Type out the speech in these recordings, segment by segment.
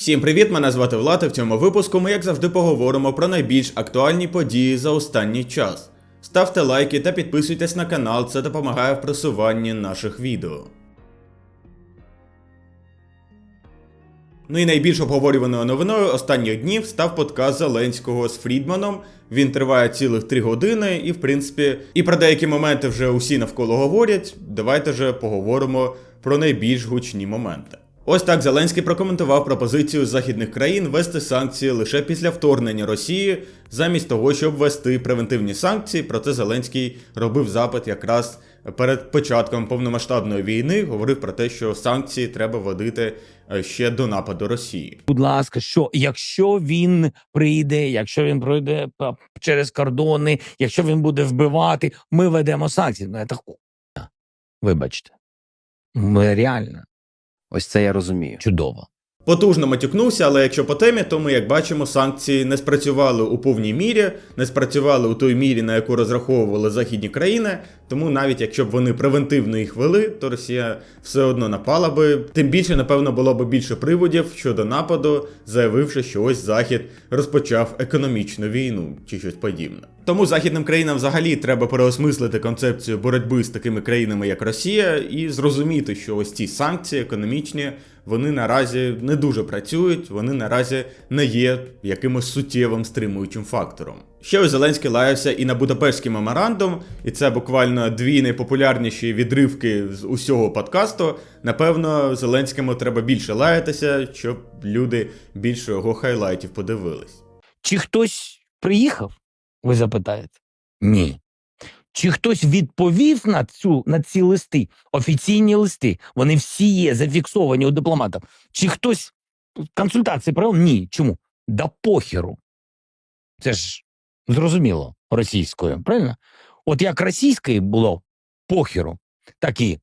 Всім привіт! Мене звати Влад. і В цьому випуску ми, як завжди, поговоримо про найбільш актуальні події за останній час. Ставте лайки та підписуйтесь на канал, це допомагає в просуванні наших відео. Ну і найбільш обговорюваною новиною останніх днів став подкаст Зеленського з Фрідманом. Він триває цілих 3 години, і в принципі, і про деякі моменти вже усі навколо говорять. Давайте же поговоримо про найбільш гучні моменти. Ось так Зеленський прокоментував пропозицію західних країн ввести санкції лише після вторгнення Росії, замість того, щоб ввести превентивні санкції. Проте Зеленський робив запит якраз перед початком повномасштабної війни. Говорив про те, що санкції треба вводити е, ще до нападу Росії. будь ласка, що якщо він прийде, якщо він пройде через кордони, якщо він буде вбивати, ми ведемо санкції. Ну, це хуйня. Вибачте. Ми реально Ось це я розумію. чудово. Потужно матюкнувся, але якщо по темі, то ми, як бачимо, санкції не спрацювали у повній мірі, не спрацювали у той мірі, на яку розраховували західні країни. Тому навіть якщо б вони превентивно їх вели, то Росія все одно напала би. Тим більше, напевно, було б більше приводів щодо нападу, заявивши, що ось Захід розпочав економічну війну чи щось подібне. Тому західним країнам взагалі треба переосмислити концепцію боротьби з такими країнами, як Росія, і зрозуміти, що ось ці санкції економічні вони наразі не дуже працюють, вони наразі не є якимось суттєвим стримуючим фактором. Ще ось Зеленський лаявся і на Будапештський меморандум, і це буквально дві найпопулярніші відривки з усього подкасту. Напевно, Зеленському треба більше лаятися, щоб люди більше його хайлайтів подивились. Чи хтось приїхав? Ви запитаєте? Ні. Чи хтось відповів на цю на ці листи, офіційні листи? Вони всі є зафіксовані у дипломатів. Чи хтось консультації провел? Ні. Чому? Да похеру. Це ж зрозуміло російською, правильно? От як російською було похеру, так і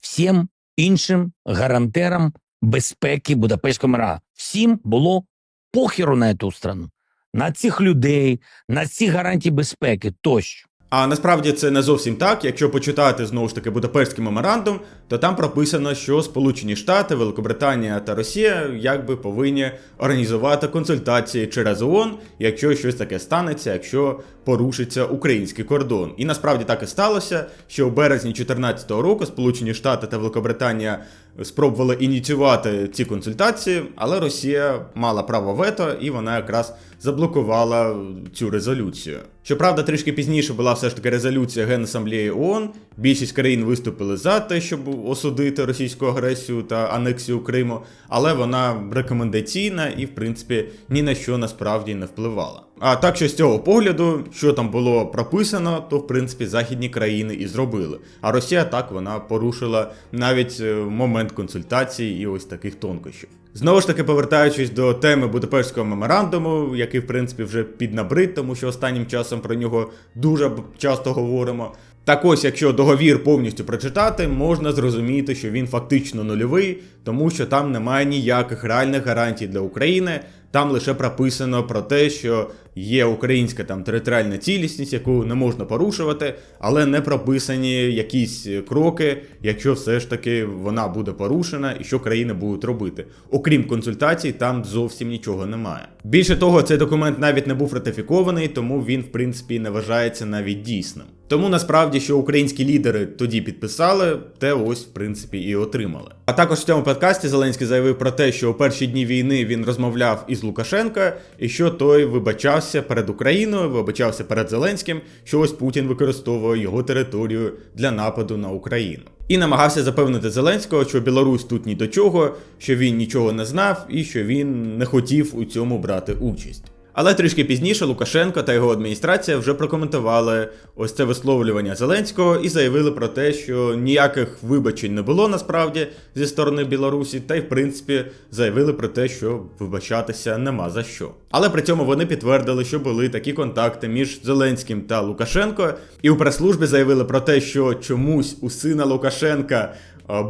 всім іншим гарантерам безпеки Будапештського мира. Всім було похеру на цю страну, на цих людей, на ці гарантії безпеки тощо. А насправді це не зовсім так. Якщо почитати знову ж таки Будапештський меморандум, то там прописано, що Сполучені Штати, Великобританія та Росія якби повинні організувати консультації через ООН, якщо щось таке станеться, якщо порушиться український кордон. І насправді так і сталося, що у березні 2014 року Сполучені Штати та Великобританія спробували ініціювати ці консультації, але Росія мала право вето, і вона якраз заблокувала цю резолюцію. Щоправда, трішки пізніше була все ж таки резолюція Генасамблеї ООН. Більшість країн виступили за те, щоб осудити російську агресію та анексію Криму, але вона рекомендаційна і, в принципі, ні на що насправді не впливала. А так що з цього погляду, що там було прописано, то в принципі західні країни і зробили. А Росія так вона порушила навіть е, момент консультацій і ось таких тонкощів. Знову ж таки, повертаючись до теми Будапештського меморандуму, який в принципі вже піднабрид, тому що останнім часом про нього дуже часто говоримо. Так ось, якщо договір повністю прочитати, можна зрозуміти, що він фактично нульовий, тому що там немає ніяких реальних гарантій для України. Там лише прописано про те, що є українська там територіальна цілісність, яку не можна порушувати, але не прописані якісь кроки, якщо все ж таки вона буде порушена і що країни будуть робити. Окрім консультацій, там зовсім нічого немає. Більше того, цей документ навіть не був ратифікований, тому він, в принципі, не вважається навіть дійсним. Тому насправді, що українські лідери тоді підписали, те ось в принципі і отримали. А також в цьому подкасті Зеленський заявив про те, що у перші дні війни він розмовляв із Лукашенка, і що той вибачався перед Україною, вибачався перед Зеленським, що ось Путін використовує його територію для нападу на Україну. І намагався запевнити Зеленського, що Білорусь тут ні до чого, що він нічого не знав і що він не хотів у цьому брати участь. Але трішки пізніше Лукашенко та його адміністрація вже прокоментували ось це висловлювання Зеленського і заявили про те, що ніяких вибачень не було насправді зі сторони Білорусі, та й в принципі заявили про те, що вибачатися нема за що. Але при цьому вони підтвердили, що були такі контакти між Зеленським та Лукашенко, і у прес-службі заявили про те, що чомусь у сина Лукашенка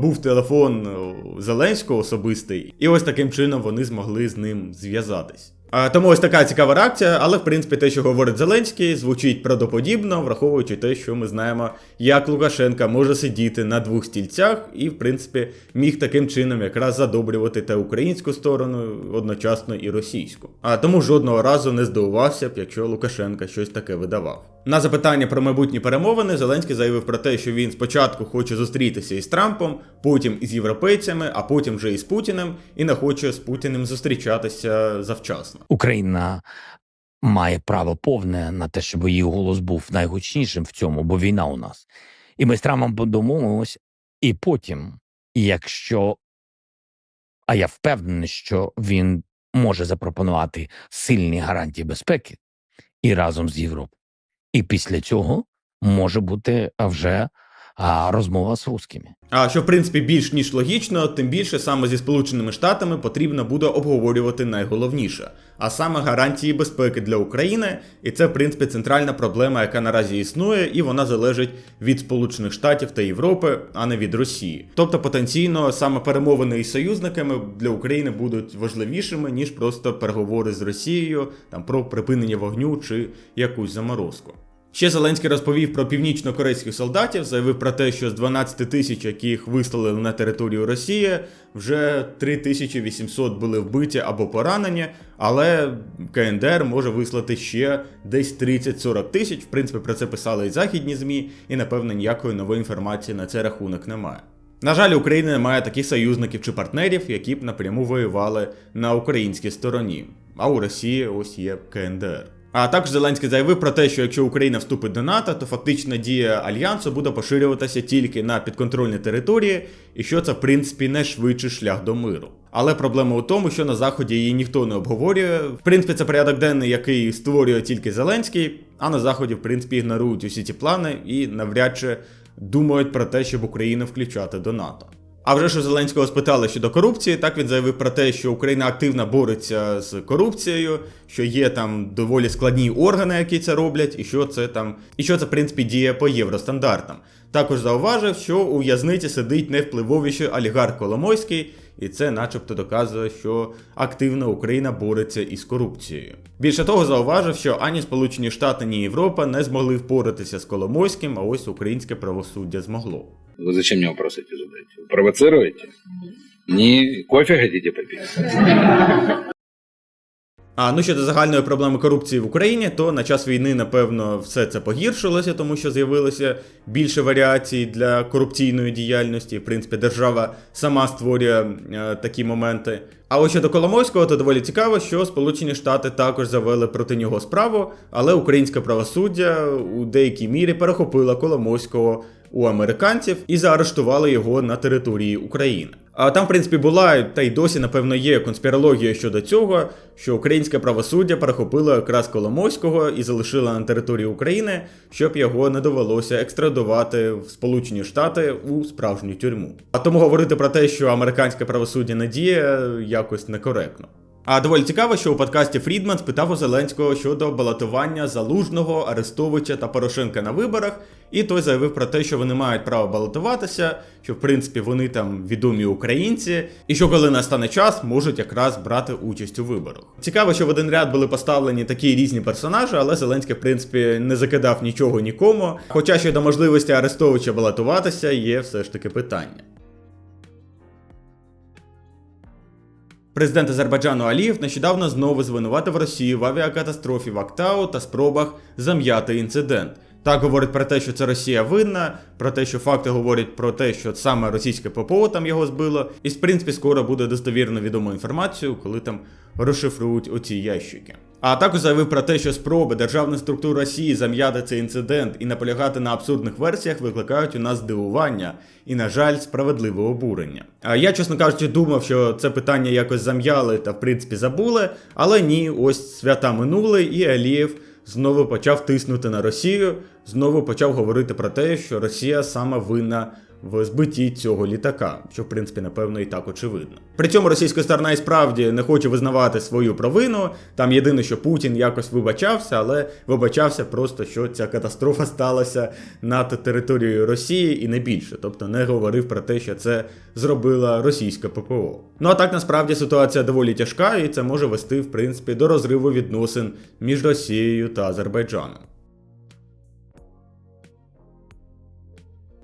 був телефон Зеленського особистий, і ось таким чином вони змогли з ним зв'язатись. А, тому ось така цікава реакція, але в принципі те, що говорить Зеленський, звучить правдоподібно, враховуючи те, що ми знаємо, як Лукашенка може сидіти на двох стільцях, і в принципі міг таким чином якраз задобрювати та українську сторону, одночасно і російську. А тому жодного разу не здивувався б, якщо Лукашенка щось таке видавав. На запитання про майбутні перемовини Зеленський заявив про те, що він спочатку хоче зустрітися із Трампом, потім із європейцями, а потім вже із Путіним, і не хоче з Путіним зустрічатися завчасно. Україна має право повне на те, щоб її голос був найгучнішим в цьому, бо війна у нас. І ми з Трампом подумаємось, і потім, якщо. А я впевнений, що він може запропонувати сильні гарантії безпеки і разом з Європою. І після цього може бути а, вже а, розмова з русскими. А що в принципі більш ніж логічно, тим більше саме зі Сполученими Штатами потрібно буде обговорювати найголовніше, а саме гарантії безпеки для України, і це в принципі центральна проблема, яка наразі існує, і вона залежить від Сполучених Штатів та Європи, а не від Росії. Тобто потенційно саме перемовини із союзниками для України будуть важливішими ніж просто переговори з Росією там про припинення вогню чи якусь заморозку. Ще Зеленський розповів про північно-корейських солдатів, заявив про те, що з 12 тисяч, яких вислали на територію Росії, вже 3800 були вбиті або поранені, але КНДР може вислати ще десь 30-40 тисяч. В принципі, про це писали і західні ЗМІ, і напевно ніякої нової інформації на цей рахунок немає. На жаль, Україна не має таких союзників чи партнерів, які б напряму воювали на українській стороні. А у Росії ось є КНДР. А також Зеленський заявив про те, що якщо Україна вступить до НАТО, то фактична дія альянсу буде поширюватися тільки на підконтрольні території, і що це в принципі найшвидший шлях до миру. Але проблема у тому, що на заході її ніхто не обговорює. В принципі, це порядок денний, який створює тільки Зеленський, а на заході, в принципі, ігнорують усі ці плани і навряд чи думають про те, щоб Україну включати до НАТО. А вже у Зеленського спитали щодо корупції, так він заявив про те, що Україна активно бореться з корупцією, що є там доволі складні органи, які це роблять, і що це там, і що це в принципі діє по євростандартам. Також зауважив, що у в'язниці сидить найвпливовіший олігарх Коломойський, і це, начебто, доказує, що активно Україна бореться із корупцією. Більше того, зауважив, що ані Сполучені Штати, ні Європа не змогли впоратися з Коломойським, а ось українське правосуддя змогло. Вы зачем мне вопросы эти задаете? Вы провоцируете? Не кофе хотите попить? А ну щодо загальної проблеми корупції в Україні, то на час війни, напевно, все це погіршилося, тому що з'явилося більше варіацій для корупційної діяльності. В принципі, держава сама створює е, такі моменти. А ось щодо Коломойського, то доволі цікаво, що Сполучені Штати також завели проти нього справу, але українське правосуддя у деякій мірі перехопило Коломойського у американців і заарештували його на території України. А там, в принципі, була та й досі, напевно, є конспірологія щодо цього, що українське правосуддя перехопило якраз Коломойського і залишило на території України, щоб його не довелося екстрадувати в Сполучені Штати у справжню тюрму. А тому говорити про те, що американське правосуддя не діє, якось некоректно. А доволі цікаво, що у подкасті Фрідман спитав у Зеленського щодо балотування Залужного, Арестовича та Порошенка на виборах, і той заявив про те, що вони мають право балотуватися, що в принципі вони там відомі українці, і що коли настане час, можуть якраз брати участь у виборах. Цікаво, що в один ряд були поставлені такі різні персонажі, але Зеленський, в принципі, не закидав нічого нікому. Хоча щодо можливості Арестовича балотуватися, є все ж таки питання. Президент Азербайджану Алієв нещодавно знову звинуватив Росію в авіакатастрофі в Актау та спробах зам'яти інцидент. Так говорить про те, що це Росія винна, про те, що факти говорять про те, що саме російське ППО там його збило, і в принципі скоро буде достовірно відомо інформацію, коли там розшифрують оці ящики. А також заявив про те, що спроби державних структур Росії зам'яти цей інцидент і наполягати на абсурдних версіях викликають у нас здивування і, на жаль, справедливе обурення. А я, чесно кажучи, думав, що це питання якось зам'яли та в принципі забули, але ні, ось свята минули, і Алієв знову почав тиснути на Росію, знову почав говорити про те, що Росія саме винна в збитті цього літака, що в принципі напевно і так очевидно. При цьому російська сторона і справді не хоче визнавати свою провину. Там єдине, що Путін якось вибачався, але вибачався просто, що ця катастрофа сталася над територією Росії і не більше, тобто не говорив про те, що це зробила російська ППО. Ну а так насправді ситуація доволі тяжка, і це може вести в принципі до розриву відносин між Росією та Азербайджаном.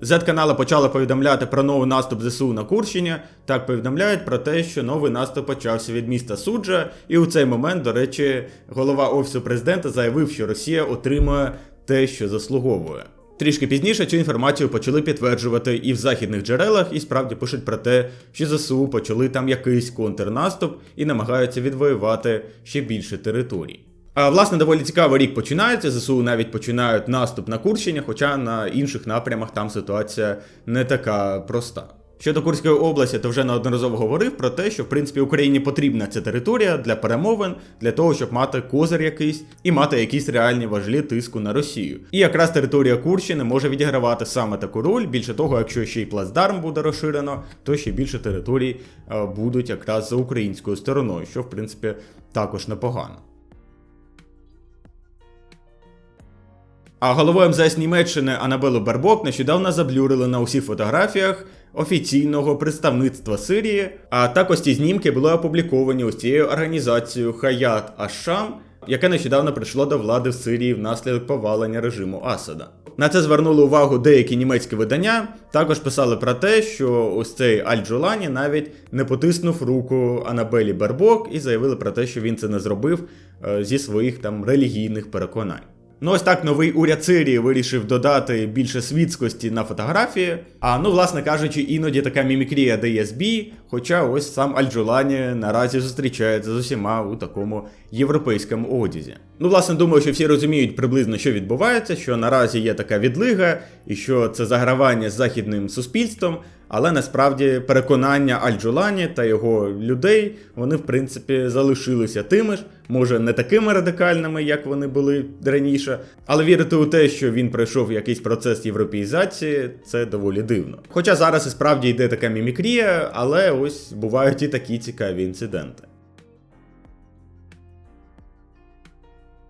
Z-канали почали повідомляти про новий наступ ЗСУ на Курщині. Так повідомляють про те, що новий наступ почався від міста Суджа, і у цей момент, до речі, голова офісу президента заявив, що Росія отримує те, що заслуговує. Трішки пізніше цю інформацію почали підтверджувати і в західних джерелах, і справді пишуть про те, що ЗСУ почали там якийсь контрнаступ і намагаються відвоювати ще більше територій. Власне доволі цікавий рік починається. ЗСУ навіть починають наступ на Курщині, хоча на інших напрямах там ситуація не така проста. Щодо Курської області, то вже неодноразово говорив про те, що в принципі Україні потрібна ця територія для перемовин, для того, щоб мати козир якийсь і мати якісь реальні важлі тиску на Росію. І якраз територія Курщини може відігравати саме таку роль. Більше того, якщо ще й плацдарм буде розширено, то ще більше територій е, будуть якраз за українською стороною, що в принципі також непогано. А головою МЗС Німеччини Анабелу Барбок нещодавно заблюрили на усіх фотографіях офіційного представництва Сирії. А також ці знімки були опубліковані ось цією організацією Хаят Ашам, яке нещодавно прийшло до влади в Сирії внаслідок повалення режиму Асада. На це звернули увагу деякі німецькі видання. Також писали про те, що ось цей Аль-Джолані навіть не потиснув руку Анабелі Барбок і заявили про те, що він це не зробив е, зі своїх там релігійних переконань. Ну, ось так новий уряд Сирії вирішив додати більше світськості на фотографії. А ну, власне кажучи, іноді така мімікрія дає хоча ось сам Аль-Джулані наразі зустрічається з усіма у такому європейському одязі. Ну, власне, думаю, що всі розуміють приблизно, що відбувається, що наразі є така відлига, і що це загравання з західним суспільством. Але насправді переконання Аль-Джулані та його людей вони в принципі залишилися тими ж, може не такими радикальними, як вони були раніше, але вірити у те, що він пройшов якийсь процес європеїзації, це доволі дивно. Хоча зараз і справді йде така мімікрія, але ось бувають і такі цікаві інциденти.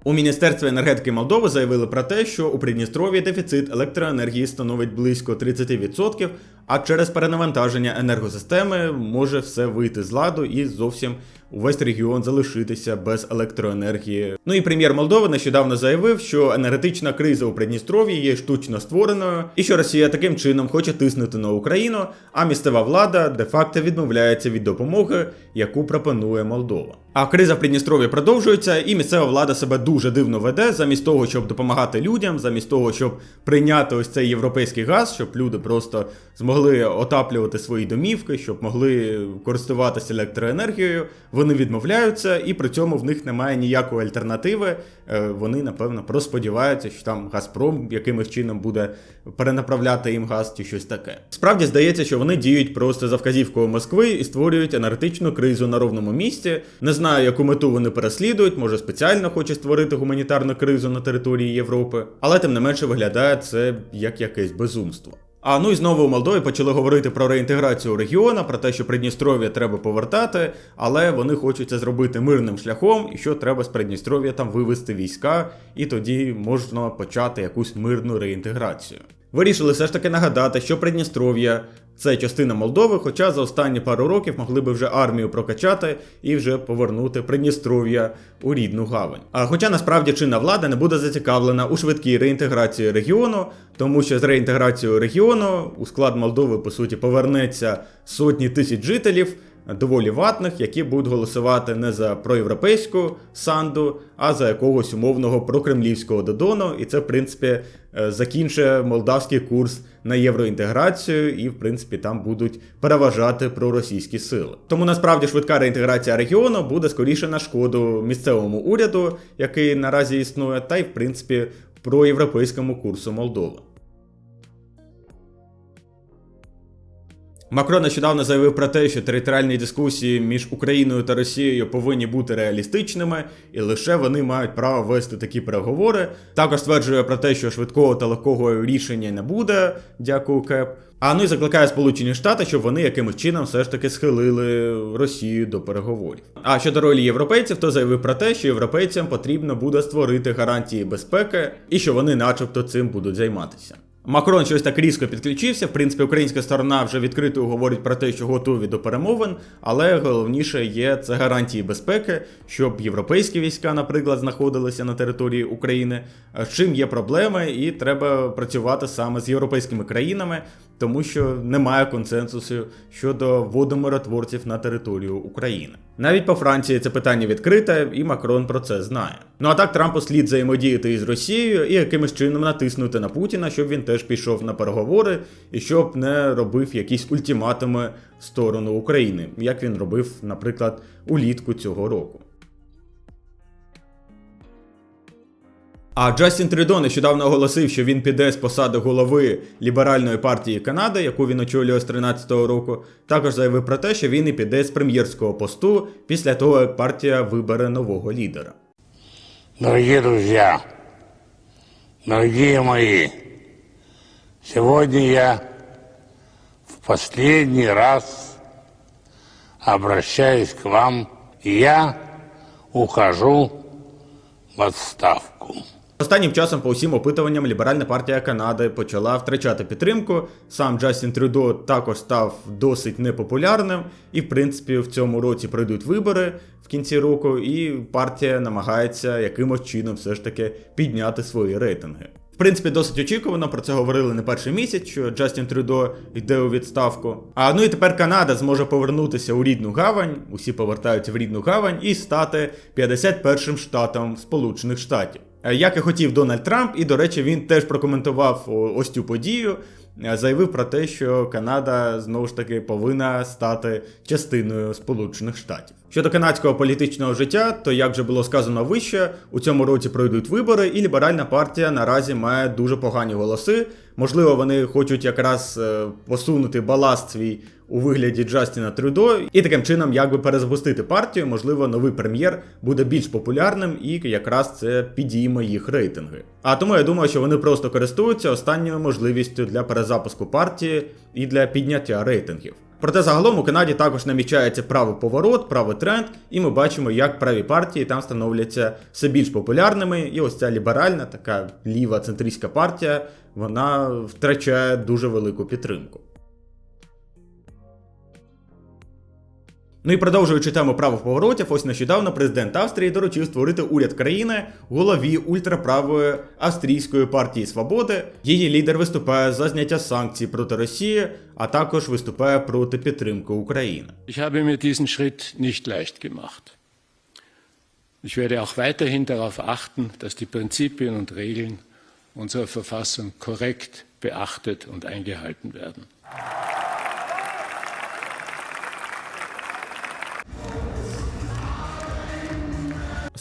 У Міністерстві енергетики Молдови заявили про те, що у Придністров'ї дефіцит електроенергії становить близько 30%, а через перенавантаження енергосистеми може все вийти з ладу і зовсім увесь регіон залишитися без електроенергії. Ну і прем'єр Молдови нещодавно заявив, що енергетична криза у Придністров'ї є штучно створеною, і що Росія таким чином хоче тиснути на Україну, а місцева влада де-факто відмовляється від допомоги, яку пропонує Молдова. А криза в Придністров'ї продовжується, і місцева влада себе дуже дивно веде, замість того, щоб допомагати людям, замість того, щоб прийняти ось цей європейський газ, щоб люди просто змогли отаплювати свої домівки, щоб могли користуватися електроенергією. Вони відмовляються, і при цьому в них немає ніякої альтернативи. Е, Вони, напевно, просто сподіваються, що там Газпром якимось чином буде перенаправляти їм газ чи щось таке. Справді здається, що вони діють просто за вказівкою Москви і створюють енергетичну кризу на ровному місці. Не знаю, яку мету вони переслідують, може спеціально хоче створити гуманітарну кризу на території Європи, але тим не менше виглядає це як якесь безумство. А ну і знову у Молдові почали говорити про реінтеграцію регіону, про те, що Придністров'я треба повертати, але вони хочуть це зробити мирним шляхом, і що треба з Придністров'я там вивести війська, і тоді можна почати якусь мирну реінтеграцію. Вирішили все ж таки нагадати, що Придністров'я це частина Молдови, хоча за останні пару років могли би вже армію прокачати і вже повернути Придністров'я у рідну гавань. А хоча насправді чинна влада не буде зацікавлена у швидкій реінтеграції регіону, тому що з реінтеграцією регіону у склад Молдови по суті повернеться сотні тисяч жителів. Доволі ватних, які будуть голосувати не за проєвропейську санду, а за якогось умовного прокремлівського додону. І це, в принципі, е, закінчує молдавський курс на євроінтеграцію, і, в принципі, там будуть переважати проросійські сили. Тому насправді швидка реінтеграція регіону буде скоріше на шкоду місцевому уряду, який наразі існує, та й в принципі проєвропейському курсу Молдови. Макрон нещодавно заявив про те, що територіальні дискусії між Україною та Росією повинні бути реалістичними, і лише вони мають право вести такі переговори. Також стверджує про те, що швидкого та легкого рішення не буде. Дякую, Кеп. А ну і закликає Сполучені Штати, щоб вони якимось чином все ж таки схилили Росію до переговорів. А щодо ролі європейців, то заявив про те, що європейцям потрібно буде створити гарантії безпеки і що вони, начебто, цим будуть займатися. Макрон щось так різко підключився. В принципі, українська сторона вже відкрито говорить про те, що готові до перемовин, але головніше є це гарантії безпеки, щоб європейські війська, наприклад, знаходилися на території України. З чим є проблеми, і треба працювати саме з європейськими країнами, тому що немає консенсусу щодо вводу миротворців на територію України. Навіть по Франції це питання відкрите, і Макрон про це знає. Ну а так Трампу слід взаємодіяти із Росією і якимось чином натиснути на Путіна, щоб він теж пішов на переговори і щоб не робив якісь ультиматуми в сторону України, як він робив, наприклад, улітку цього року. А Джастін Трюдо нещодавно оголосив, що він піде з посади голови ліберальної партії Канади, яку він очолює з 13-го року. Також заявив про те, що він і піде з прем'єрського посту після того, як партія вибере нового лідера. Дорогие друзья, дорогие мои, сегодня я в последний раз обращаюсь к вам, и я ухожу в отставку. Останнім часом, по усім опитуванням, ліберальна партія Канади почала втрачати підтримку. Сам Джастін Трюдо також став досить непопулярним, і в принципі в цьому році пройдуть вибори в кінці року, і партія намагається якимось чином все ж таки підняти свої рейтинги. В принципі, досить очікувано, про це говорили не перший місяць, що Джастін Трюдо йде у відставку. А ну і тепер Канада зможе повернутися у рідну гавань, усі повертаються в рідну гавань, і стати 51-м штатом Сполучених Штатів. Е, Як і хотів Дональд Трамп, і до речі, він теж прокоментував ось цю подію. е, Заявив про те, що Канада знову ж таки повинна стати частиною Сполучених Штатів. Щодо канадського політичного життя, то як вже було сказано вище, у цьому році пройдуть вибори, і ліберальна партія наразі має дуже погані голоси. Можливо, вони хочуть якраз е, посунути баласт свій у вигляді Джастіна Трюдо, і таким чином якби перезапустити партію. Можливо, новий прем'єр буде більш популярним, і якраз це підійме їх рейтинги. А тому я думаю, що вони просто користуються останньою можливістю для перезапуску партії і для підняття рейтингів. Проте загалом у Канаді також намічається правий поворот, правий тренд, і ми бачимо, як праві партії там становляться все більш популярними. І ось ця ліберальна, така ліва центристська партія, вона втрачає дуже велику підтримку. Ну і продовжуючи тему правих поворотів, ось нещодавно президент Австрії доручив створити уряд країни голові ультраправої австрійської партії Свободи. Її лідер виступає за зняття санкцій проти Росії, а також виступає проти підтримки України. Ich habe mir diesen Schritt nicht leicht gemacht. Ich werde auch weiterhin darauf achten, dass die Prinzipien und Regeln unserer Verfassung korrekt beachtet und eingehalten werden.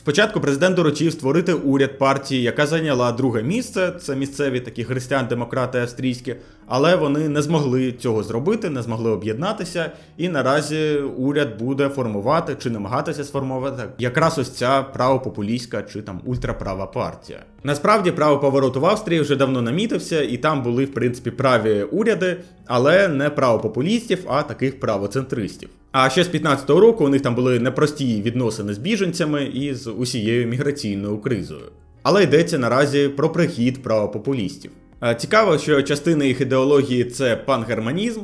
Спочатку президент доручив створити уряд партії, яка зайняла друге місце. Це місцеві такі християн-демократи австрійські, але вони не змогли цього зробити, не змогли об'єднатися. І наразі уряд буде формувати чи намагатися сформувати якраз ось ця правопопулістська чи там ультраправа партія. Насправді правоповорот в Австрії вже давно намітився, і там були в принципі праві уряди, але не правопопулістів, а таких правоцентристів. А ще з 15-го року у них там були непрості відносини з біженцями і з усією міграційною кризою. Але йдеться наразі про прихід правопопулістів. Цікаво, що частина їх ідеології це пангерманізм.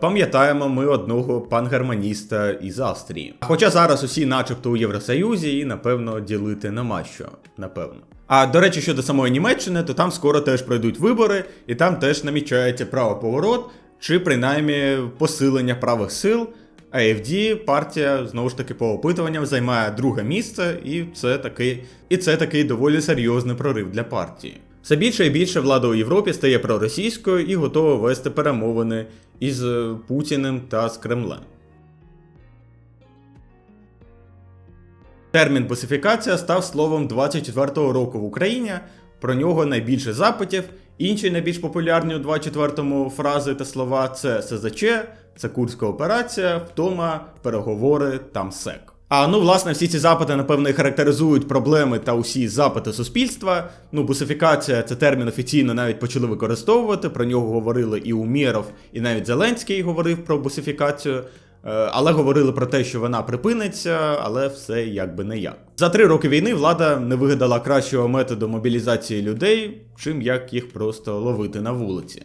Пам'ятаємо ми одного пангерманіста із Австрії. Хоча зараз усі, начебто, у Євросоюзі, і напевно ділити нема що, напевно. А до речі, щодо самої Німеччини, то там скоро теж пройдуть вибори, і там теж намічається правоповорот, чи принаймні посилення правих сил. AFD партія знову ж таки по опитуванням займає друге місце, і це такий, і це такий доволі серйозний прорив для партії. Все більше і більше влада у Європі стає проросійською і готова вести перемовини із е, Путіним та з Кремлем. Термін босифікація став словом 24-го року в Україні. Про нього найбільше запитів. Інші найбільш популярні у 24-му фрази та слова це СЗЧ, Це курська операція, втома, переговори, там сек. А ну, власне, всі ці запити, напевно, і характеризують проблеми та усі запити суспільства. Ну, бусифікація це термін офіційно навіть почали використовувати. Про нього говорили і Умєров, і навіть Зеленський говорив про бусифікацію. Е, Але говорили про те, що вона припиниться, але все якби не як. За три роки війни влада не вигадала кращого методу мобілізації людей, чим як їх просто ловити на вулиці.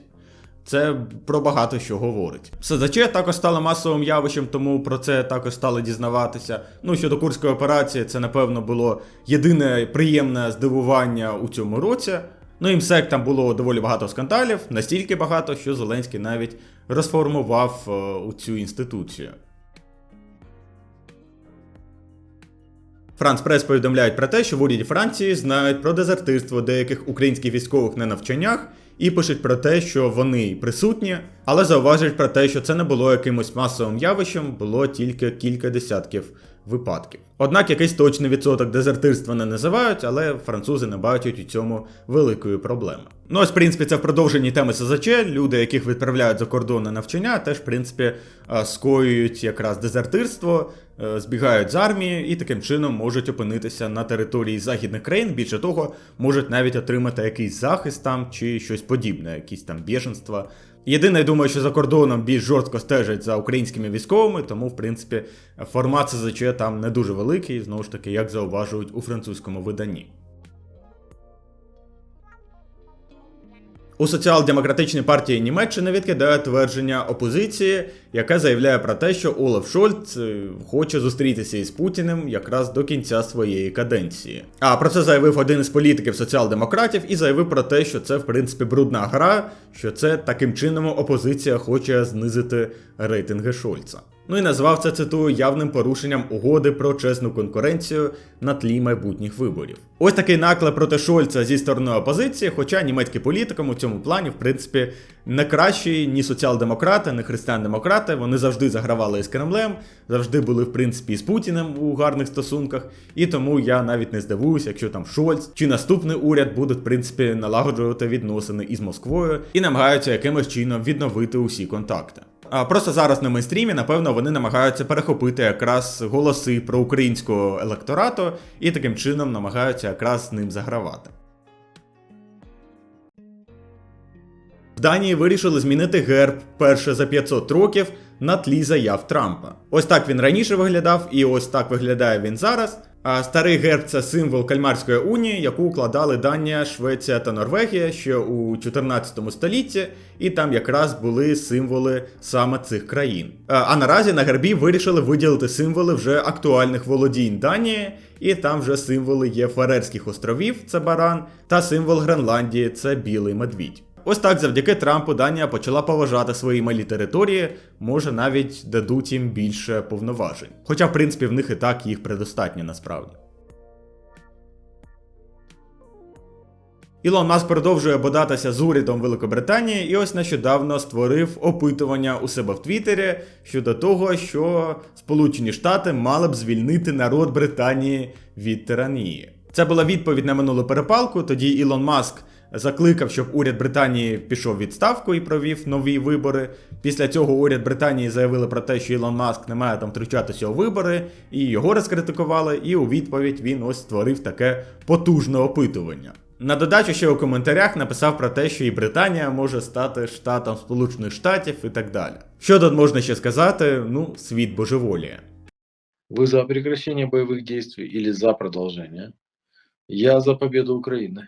Це про багато що говорить. СЗЧ також стало масовим явищем, тому про це також стали дізнаватися. Ну щодо курської операції, це напевно було єдине приємне здивування у цьому році. Ну і МСЕК там було доволі багато скандалів, настільки багато, що Зеленський навіть розформував е, у цю інституцію. Франс Прес повідомляють про те, що в уряді Франції знають про дезертирство деяких українських військових на навчаннях і пишуть про те, що вони присутні, але зауважують про те, що це не було якимось масовим явищем, було тільки кілька десятків випадків. Однак якийсь точний відсоток дезертирства не називають, але французи не бачать у цьому великої проблеми. Ну ось, в принципі, це в продовженні теми СЗЧ. Люди, яких відправляють за кордон на навчання, теж, в принципі, е, скоюють якраз дезертирство, е, збігають з армії і таким чином можуть опинитися на території західних країн. Більше того, можуть навіть отримати якийсь захист там чи щось подібне, якісь там біженства. Єдине, я думаю, що за кордоном більш жорстко стежать за українськими військовими, тому, в принципі, формат СЗЧ там не дуже великий, знову ж таки, як зауважують у французькому виданні. У соціал-демократичній партії Німеччини відкидає твердження опозиції, яке заявляє про те, що Олаф Шольц е, хоче зустрітися із Путіним якраз до кінця своєї каденції. А про це заявив один із політиків соціал-демократів і заявив про те, що це в принципі брудна гра, що це таким чином опозиція хоче знизити рейтинги Шольца. Ну і назвав це цитую явним порушенням угоди про чесну конкуренцію на тлі майбутніх виборів. Ось такий наклеп проти Шольца зі сторони опозиції, хоча німецькі політикам у цьому плані, в принципі, не кращі ні соціал-демократи, ні християн-демократи. Вони завжди загравали із Кремлем, завжди були, в принципі, з Путіним у гарних стосунках. І тому я навіть не здивуюся, якщо там Шольц чи наступний уряд будуть, в принципі, налагоджувати відносини із Москвою і намагаються якимось чином відновити усі контакти. Просто зараз на мейнстрімі, напевно, вони намагаються перехопити якраз голоси про українського електорату і таким чином намагаються якраз з ним загравати. В Данії вирішили змінити герб перше за 500 років на тлі заяв Трампа. Ось так він раніше виглядав, і ось так виглядає він зараз. Старий герб це символ Кальмарської унії, яку укладали Данія, Швеція та Норвегія ще у 14 столітті, і там якраз були символи саме цих країн. А наразі на гербі вирішили виділити символи вже актуальних володінь Данії, і там вже символи є Фарерських островів, це баран, та символ Гренландії це білий медвідь. Ось так завдяки Трампу Данія почала поважати свої малі території, може навіть дадуть їм більше повноважень. Хоча, в принципі, в них і так їх предостатньо насправді. Ілон Маск продовжує бодатися з урядом Великобританії і ось нещодавно створив опитування у себе в Твіттері щодо того, що Сполучені Штати мали б звільнити народ Британії від тиранії. Це була відповідь на минулу перепалку. Тоді Ілон Маск закликав, щоб уряд Британії пішов у відставку і провів нові вибори. Pісля цього уряд Британії заявили про те, що Ілон Маск не має там втручатися у вибори, і його розкритикували. І у відповідь він ось створив таке потужне опитування. На додачу ще у коментарях написав про те, що і Британія може стати штатом Сполучених Штатів і так далі. Що тут можна ще сказати? Ну, світ божеволіє. Вы за прекращение боевых действий или за продолжение? Я за победу Украины.